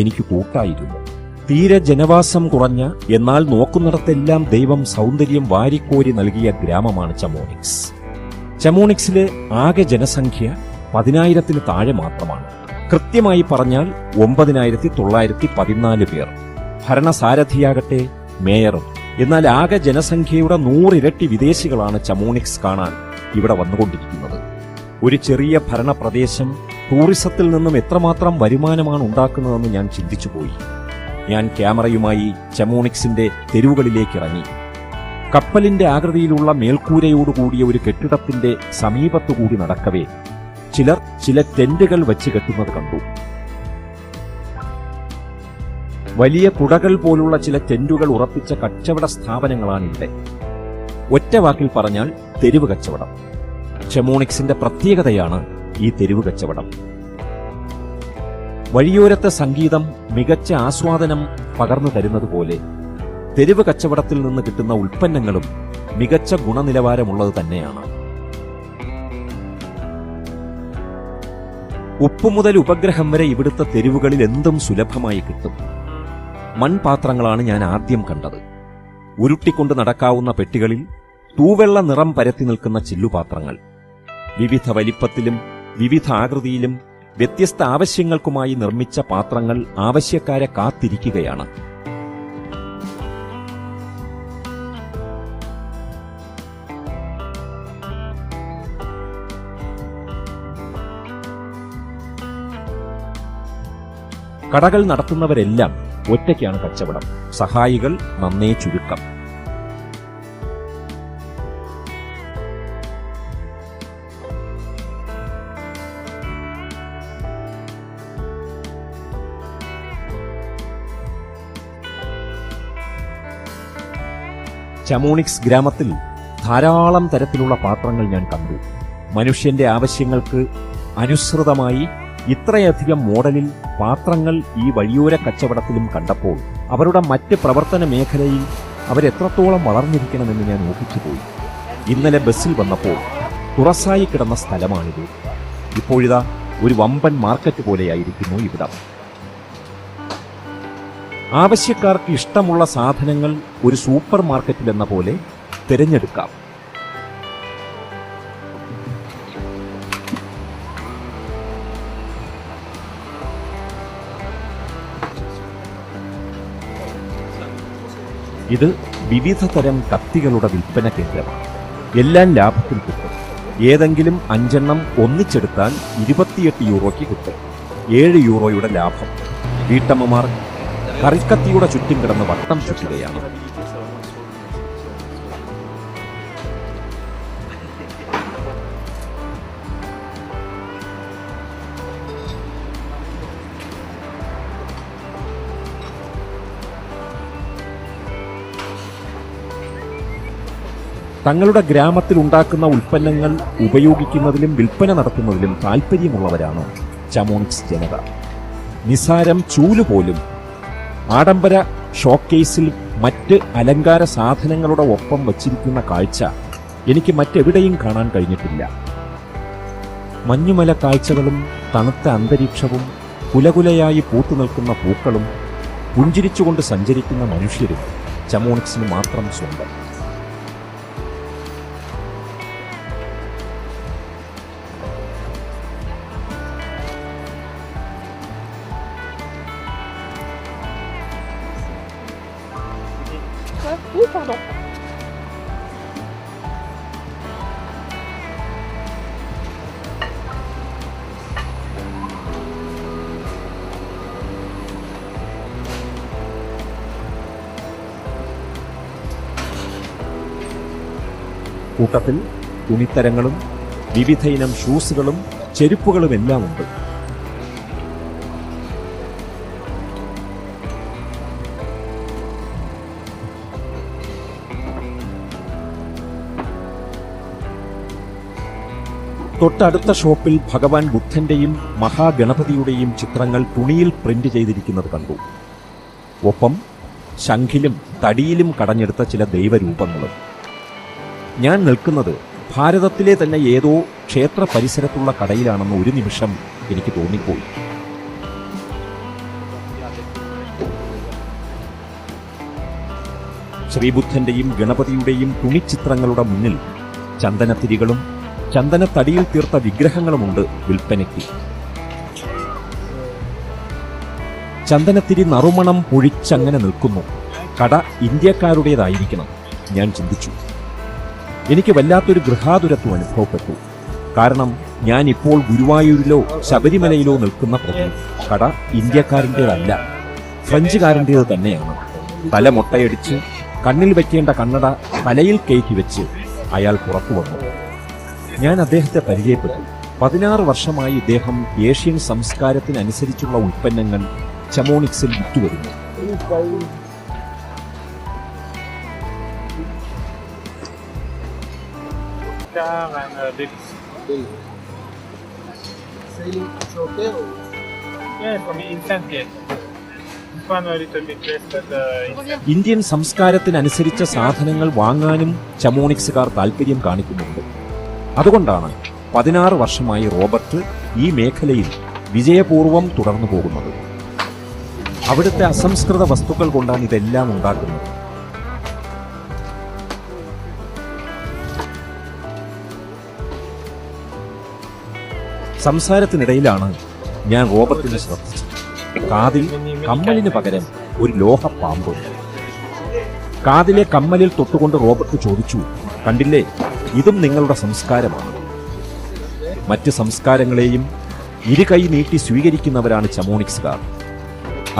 എനിക്ക് കൂട്ടായിരുന്നു തീരെ ജനവാസം കുറഞ്ഞ എന്നാൽ നോക്കുന്നിടത്തെല്ലാം ദൈവം സൗന്ദര്യം വാരിക്കോരി നൽകിയ ഗ്രാമമാണ് ചമോണിക്സ്. ചമോണിക്സിലെ ആകെ ജനസംഖ്യ പതിനായിരത്തിന് താഴെ മാത്രമാണ്. കൃത്യമായി പറഞ്ഞാൽ ഒമ്പതിനായിരത്തി തൊള്ളായിരത്തി പതിനാല് പേർ. ഭരണസാരഥിയാകട്ടെ മേയറും എന്നാൽ ആകെ ജനസംഖ്യയുടെ നൂറിരട്ടി വിദേശികളാണ് ചമോണിക്സ് കാണാൻ ഇവിടെ വന്നുകൊണ്ടിരിക്കുന്നത്. ഒരു ചെറിയ ഭരണപ്രദേശം ടൂറിസത്തിൽ നിന്നും എത്രമാത്രം വരുമാനമാണ് ഉണ്ടാക്കുന്നതെന്ന് ഞാൻ ചിന്തിച്ചുപോയി ഞാൻ ക്യാമറയുമായി ചെമോണിക്സിന്റെ തെരുവുകളിലേക്ക് ഇറങ്ങി. കപ്പലിന്റെ ആകൃതിയിലുള്ള മേൽക്കൂരയോടുകൂടിയ ഒരു കെട്ടിടത്തിന്റെ സമീപത്തുകൂടി നടക്കവേ ചിലർ ചില ടെന്റുകൾ വച്ച് കെട്ടുന്നത് കണ്ടു. വലിയ കുടകൾ പോലുള്ള ചില ടെന്റുകൾ ഉറപ്പിച്ച കച്ചവട സ്ഥാപനങ്ങളാണ് ഇവിടെ. ഒറ്റ വാക്കിൽ പറഞ്ഞാൽ തെരുവ് കച്ചവടം. ചെമോണിക്സിന്റെ പ്രത്യേകതയാണ് ഈ തെരുവ് കച്ചവടം. വഴിയോരത്തെ സംഗീതം മികച്ച ആസ്വാദനം പകർന്നു തരുന്നത് പോലെ തെരുവ് കച്ചവടത്തിൽ നിന്ന് കിട്ടുന്ന ഉൽപ്പന്നങ്ങളും മികച്ച ഗുണനിലവാരമുള്ളത് തന്നെയാണ്. ഉപ്പു മുതൽ ഉപഗ്രഹം വരെ ഇവിടുത്തെ തെരുവുകളിൽ എന്തും സുലഭമായി കിട്ടും. മൺപാത്രങ്ങളാണ് ഞാൻ ആദ്യം കണ്ടത്. ഉരുട്ടിക്കൊണ്ട് നടക്കാവുന്ന പെട്ടികളിൽ തൂവെള്ള നിറം പരത്തി നിൽക്കുന്ന ചില്ലുപാത്രങ്ങൾ. വിവിധ വലിപ്പത്തിലും വിവിധ ആകൃതിയിലും വ്യത്യസ്ത ആവശ്യങ്ങൾക്കുമായി നിർമ്മിച്ച പാത്രങ്ങൾ ആവശ്യക്കാരെ കാത്തിരിക്കുകയാണ്. കടകൾ നടത്തുന്നവരെല്ലാം ഒറ്റയ്ക്കാണ് കച്ചവടം. സഹായികൾ നന്നേ ചുരുക്കം. ചമോണിക്സ് ഗ്രാമത്തിൽ ധാരാളം തരത്തിലുള്ള പാത്രങ്ങൾ ഞാൻ കണ്ടു. മനുഷ്യന്റെ ആവശ്യങ്ങൾക്ക് അനുസൃതമായി ഇത്രയധികം മോഡലിൽ പാത്രങ്ങൾ ഈ വഴിയോര കച്ചവടത്തിലും കണ്ടപ്പോൾ അവരുടെ മറ്റ് പ്രവർത്തന മേഖലയിൽ അവരെത്രത്തോളം വളർന്നിരിക്കണമെന്ന് ഞാൻ ഊഹിച്ചുപോയി. ഇന്നലെ ബസ്സിൽ വന്നപ്പോൾ തുറസായി കിടന്ന സ്ഥലമാണിത്. ഇപ്പോഴിതാ ഒരു വമ്പൻ മാർക്കറ്റ് പോലെയായിരിക്കുന്നു ഇവിടം. ആവശ്യക്കാർക്ക് ഇഷ്ടമുള്ള സാധനങ്ങൾ ഒരു സൂപ്പർ മാർക്കറ്റിൽ എന്ന പോലെ തിരഞ്ഞെടുക്കാം. ഇത് വിവിധ തരം കത്തികളുടെ വിൽപ്പന കേന്ദ്രമാണ്. എല്ലാം ലാഭത്തിൽ കിട്ടും. ഏതെങ്കിലും അഞ്ചെണ്ണം ഒന്നിച്ചെടുത്താൽ ഇരുപത്തിയെട്ട് യൂറോയ്ക്ക് കിട്ടും. ഏഴ് യൂറോയുടെ ലാഭം. വീട്ടമ്മമാർ കറിക്കത്തിയുടെ ചുറ്റും കിടന്ന് വട്ടം ചുറ്റുകയാണ്. തങ്ങളുടെ ഗ്രാമത്തിൽ ഉണ്ടാക്കുന്ന ഉൽപ്പന്നങ്ങൾ ഉപയോഗിക്കുന്നതിലും വിൽപ്പന നടത്തുന്നതിലും താല്പര്യമുള്ളവരാണ് ചമോണിക്സ് ജനത. നിസാരം ചൂൽ പോലും ആഡംബര ഷോക്കേസിൽ മറ്റ് അലങ്കാര സാധനങ്ങളുടെ ഒപ്പം വച്ചിരിക്കുന്ന കാഴ്ച എനിക്ക് മറ്റെവിടെയും കാണാൻ കഴിഞ്ഞിട്ടില്ല. മഞ്ഞുമല കാഴ്ചകളും തണുത്ത അന്തരീക്ഷവും കുലകുലയായി പൂത്തു നിൽക്കുന്ന പൂക്കളും പുഞ്ചിരിച്ചുകൊണ്ട് സഞ്ചരിക്കുന്ന മനുഷ്യരും ചമോണിക്സിന് മാത്രം സ്വന്തം. Oui, pardon. കൂട്ടത്തിൽ തുണിത്തരങ്ങളും വിവിധ ഇനം ഷൂസുകളും ചെരുപ്പുകളും എല്ലാം ഉണ്ട് തൊട്ടടുത്ത ഷോപ്പിൽ ഭഗവാൻ ബുദ്ധന്റെയും മഹാഗണപതിയുടെയും ചിത്രങ്ങൾ തുണിയിൽ പ്രിന്റ് ചെയ്തിരിക്കുന്നത് കണ്ടു. ഒപ്പം ശംഖിലും തടിയിലും കടഞ്ഞെടുത്ത ചില ദൈവരൂപങ്ങളും. ഞാൻ നിൽക്കുന്നത് ഭാരതത്തിലെ തന്നെ ഏതോ ക്ഷേത്ര പരിസരത്തുള്ള കടയിലാണെന്ന് ഒരു നിമിഷം എനിക്ക് തോന്നിപ്പോയി. ശ്രീബുദ്ധന്റെയും ഗണപതിയുടെയും തുണിച്ചിത്രങ്ങളുടെ മുന്നിൽ ചന്ദനത്തിരികളും ചന്ദനത്തടിയിൽ തീർത്ത വിഗ്രഹങ്ങളുമുണ്ട് വിൽപ്പനയ്ക്ക്. ചന്ദനത്തിരി നറുമണം പൊഴിച്ചങ്ങനെ നിൽക്കുന്നു. കട ഇന്ത്യക്കാരുടേതായിരിക്കണം ഞാൻ ചിന്തിച്ചു. എനിക്ക് വല്ലാത്തൊരു ഗൃഹാതുരത്വം അനുഭവപ്പെട്ടു. കാരണം ഞാൻ ഇപ്പോൾ ഗുരുവായൂരിലോ ശബരിമലയിലോ നിൽക്കുന്ന പ്രതി കട ഇന്ത്യക്കാരന്റേതല്ല ഫ്രഞ്ചുകാരന്റേത് തന്നെയാണ്. തല മുട്ടയടിച്ച് കണ്ണിൽ വെക്കേണ്ട കണ്ണട തലയിൽ കയറ്റി വെച്ച് അയാൾ പുറത്തു വന്നു. ഞാൻ അദ്ദേഹത്തെ പരിചയപ്പെട്ടു. പതിനാറ് വർഷമായി ഇദ്ദേഹം ഏഷ്യൻ സംസ്കാരത്തിനനുസരിച്ചുള്ള ഉൽപ്പന്നങ്ങൾ ചമോണിക്സിൽ വിറ്റുവരുന്നു. ഇന്ത്യൻ സംസ്കാരത്തിനനുസരിച്ച സാധനങ്ങൾ വാങ്ങാനും ചമോണിക്സുകാർ താല്പര്യം കാണിക്കുന്നുണ്ട്. അതുകൊണ്ടാണ് പതിനാറ് വർഷമായി റോബർട്ട് ഈ മേഖലയിൽ വിജയപൂർവം തുടർന്നു പോകുന്നത്. അവിടുത്തെ അസംസ്കൃത വസ്തുക്കൾ കൊണ്ടാണ് ഇതെല്ലാം ഉണ്ടാക്കുന്നത്. സംസാരത്തിനിടയിലാണ് ഞാൻ റോബർട്ടിനെ ശ്രദ്ധിച്ചത്. കാതിൽ കമ്മലിന് പകരം ഒരു ലോഹ പാമ്പ് കാതിലെ കമ്മലിൽ തൊട്ടുകൊണ്ട് റോബർട്ട് ചോദിച്ചു കണ്ടില്ലേ ഇതും നിങ്ങളുടെ സംസ്കാരമാണ്. മറ്റ് സംസ്കാരങ്ങളെയും ഇരുകൈ നീട്ടി സ്വീകരിക്കുന്നവരാണ് ചമോണിക്സുകാർ.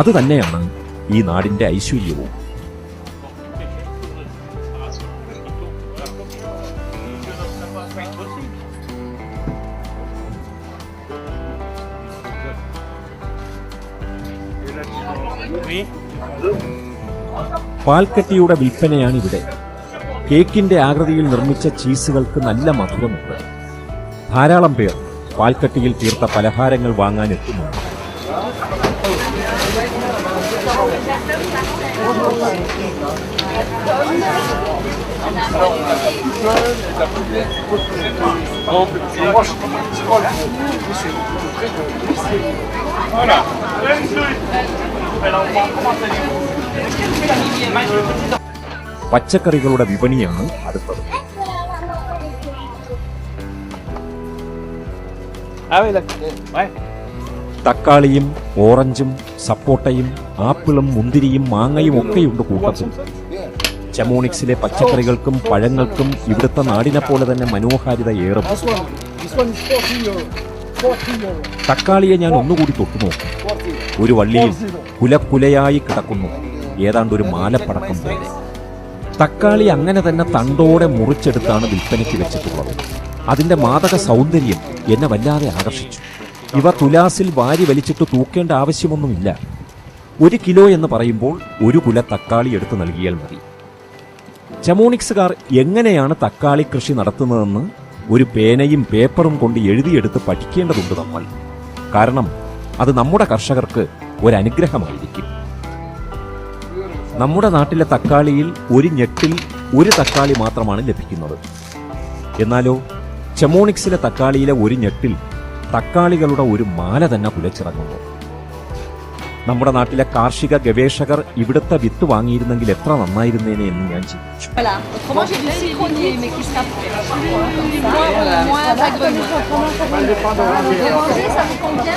അത് തന്നെയാണ് ഈ നാടിന്റെ ഐശ്വര്യവും. പാൽക്കട്ടിയുടെ വിൽപ്പനയാണ് ഇവിടെ കേക്കിന്റെ ആകൃതിയിൽ നിർമ്മിച്ച ചീസുകൾക്ക് നല്ല മധുരമുണ്ട് ധാരാളം പേർ പാൽക്കട്ടിയിൽ തീർത്ത പലഹാരങ്ങൾ വാങ്ങാൻ എത്തുന്നുണ്ട് Voilà. Alors, on va Ah oui, വിപണിയാണ് അടുത്തത് തക്കാളിയും ഓറഞ്ചും സപ്പോട്ടയും ആപ്പിളും മുന്തിരിയും മാങ്ങയും ഒക്കെയുണ്ട് കൂട്ടത്തിൽ ചെമോണിക്സിലെ പച്ചക്കറികൾക്കും പഴങ്ങൾക്കും ഇവിടുത്തെ നാടിനെ പോലെ തന്നെ മനോഹാരിത ഏറും This one, this one is 40 euro. 40 euro. തക്കാളിയെ ഞാൻ ഒന്നുകൂടി തൊട്ടുനോക്കും 40. ഒരു വള്ളിയിൽ കുലക്കുലയായി കിടക്കുന്നു ഏതാണ്ട് ഒരു മാലപ്പടക്കം പോലെ തക്കാളി അങ്ങനെ തന്നെ തണ്ടോടെ മുറിച്ചെടുത്താണ് വിൽപ്പനയ്ക്ക് വെച്ചിട്ടുള്ളത്. അതിന്റെ മാതക സൗന്ദര്യം എന്നെ വല്ലാതെ ആകർഷിച്ചു. ഇവ തുലാസിൽ വാരി വലിച്ചിട്ട് തൂക്കേണ്ട ആവശ്യമൊന്നുമില്ല. ഒരു കിലോ എന്ന് പറയുമ്പോൾ ഒരു കുല തക്കാളി എടുത്തു നൽകിയാൽ മതി. ചമോണിക്സുകാർ എങ്ങനെയാണ് തക്കാളി കൃഷി നടത്തുന്നതെന്ന് ഒരു പേനയും പേപ്പറും കൊണ്ട് എഴുതിയെടുത്ത് പഠിക്കേണ്ടതുണ്ട് നമ്മൾ. കാരണം അത് നമ്മുടെ കർഷകർക്ക് ഒരനുഗ്രഹമായിരിക്കും. നമ്മുടെ നാട്ടിലെ തക്കാളിയിൽ ഒരു ഞെട്ടിൽ ഒരു തക്കാളി മാത്രമാണ് ലഭിക്കുന്നത് എന്നാലോ ചെമോണിക്സിലെ തക്കാളിയിലെ ഒരു ഞെട്ടിൽ തക്കാളികളുടെ ഒരു മാല തന്നെ കുലച്ചിറങ്ങുന്നു നമ്മുടെ നാട്ടിലെ കാർഷിക ഗവേഷകർ ഇവിടുത്തെ വിത്ത് വാങ്ങിയിരുന്നെങ്കിൽ എത്ര നന്നായിരുന്നേനെ എന്ന് ഞാൻ ചിന്തിച്ചു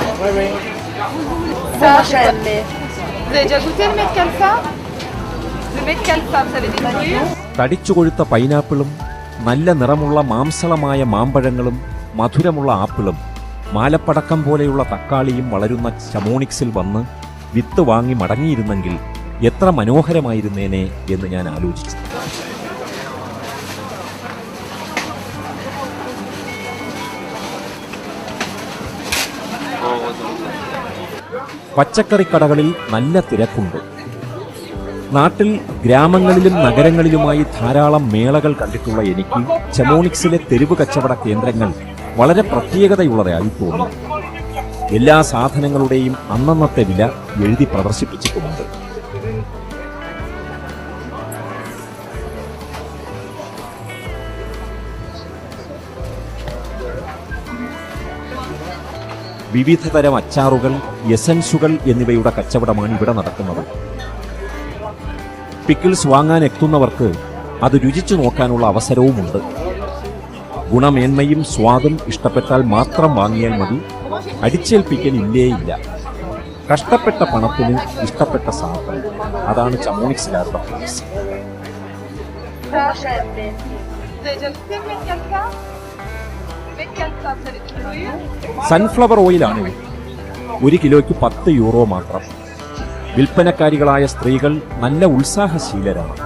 vous avez déjà goûté le തടിച്ചു കൊഴുത്ത പൈനാപ്പിളും നല്ല നിറമുള്ള മാംസളമായ മാമ്പഴങ്ങളും മധുരമുള്ള ആപ്പിളും മാലപ്പടക്കം പോലെയുള്ള തക്കാളിയും വളരുന്ന ചമോണിക്സിൽ വന്ന് വിത്ത് വാങ്ങി മടങ്ങിയിരുന്നെങ്കിൽ എത്ര മനോഹരമായിരുന്നേനെ എന്ന് ഞാൻ ആലോചിച്ചു. പച്ചക്കറിക്കടകളിൽ നല്ല തിരക്കുണ്ട്. നാട്ടിൽ ഗ്രാമങ്ങളിലും നഗരങ്ങളിലുമായി ധാരാളം മേളകൾ കണ്ടിട്ടുള്ള എനിക്ക് ചെമോണിക്സിലെ തെരുവ് കച്ചവട കേന്ദ്രങ്ങൾ വളരെ പ്രത്യേകതയുള്ളതായി തോന്നുന്നു എല്ലാ സാധനങ്ങളുടെയും അന്നന്നത്തെ വില എഴുതി പ്രദർശിപ്പിച്ചിട്ടുമുണ്ട്. വിവിധതരം അച്ചാറുകൾ എസൻസുകൾ എന്നിവയുടെ കച്ചവടമാണ് ഇവിടെ നടക്കുന്നത്. പിക്കിൾസ് വാങ്ങാൻ എത്തുന്നവർക്ക് അത് രുചിച്ചു നോക്കാനുള്ള അവസരവുമുണ്ട്. ഗുണമേന്മയും സ്വാദും ഇഷ്ടപ്പെട്ടാൽ മാത്രം വാങ്ങിയാൽ മതി. അടിച്ചേൽപ്പിക്കൽ ഇല്ലേയില്ല കഷ്ടപ്പെട്ട പണത്തിന് ഇഷ്ടപ്പെട്ട സാധനം. അതാണ് ചമോണിക്സിലാരുടെ c'est സൺഫ്ലവർ ഓയിലാണ്. ഒരു കിലോയ്ക്ക് പത്ത് യൂറോ മാത്രം. വിൽപ്പനക്കാരികളായ സ്ത്രീകൾ നല്ല ഉത്സാഹശീലരാണ്.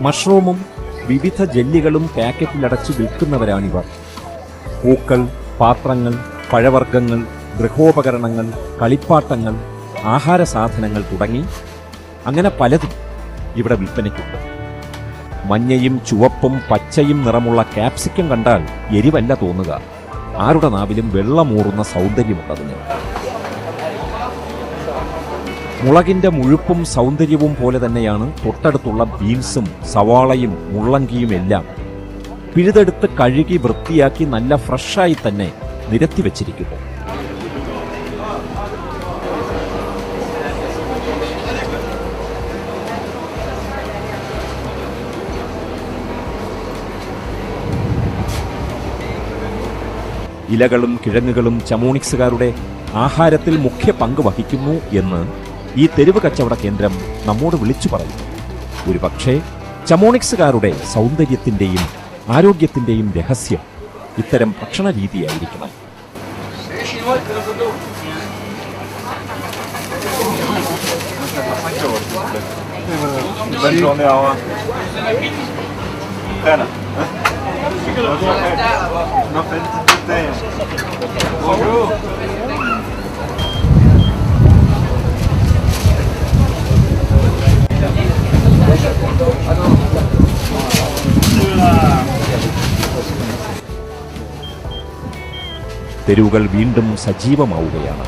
മഷ്റൂമും വിവിധ ജെല്ലികളും പാക്കറ്റിലടച്ച് വിൽക്കുന്നവരാണിവർ. പൂക്കൾ പാത്രങ്ങൾ പഴവർഗങ്ങൾ ഗൃഹോപകരണങ്ങൾ കളിപ്പാട്ടങ്ങൾ ആഹാര സാധനങ്ങൾ തുടങ്ങി അങ്ങനെ പലതും ഇവിടെ വിൽപ്പനയ്ക്കുണ്ട്. മഞ്ഞയും ചുവപ്പും പച്ചയും നിറമുള്ള കാപ്സിക്കം കണ്ടാൽ എരിവല്ല തോന്നുക. ആരുടെ നാവിലും വെള്ളമൂറുന്ന സൗന്ദര്യമുണ്ടതിന്. മുളകിന്റെ മുഴുപ്പും സൗന്ദര്യവും പോലെ തന്നെയാണ് തൊട്ടടുത്തുള്ള ബീൻസും സവാളയും മുള്ളങ്കിയും എല്ലാം പിഴുതെടുത്ത് കഴുകി വൃത്തിയാക്കി നല്ല ഫ്രഷായി തന്നെ നിരത്തി വച്ചിരിക്കുന്നു. ഇലകളും കിഴങ്ങുകളും ചമോണിക്സുകാരുടെ ആഹാരത്തിൽ മുഖ്യ പങ്ക് വഹിക്കുന്നു എന്ന് ഈ തെരുവ് കച്ചവട കേന്ദ്രം നമ്മോട് വിളിച്ചു പറയും. ഒരു പക്ഷേ ചമോണിക്സുകാരുടെ സൗന്ദര്യത്തിന്റെയും ആരോഗ്യത്തിന്റെയും രഹസ്യം ഇത്തരം ഭക്ഷണ രീതിയായിരിക്കണം. തെരുവുകൾ വീണ്ടും സജീവമാവുകയാണ്.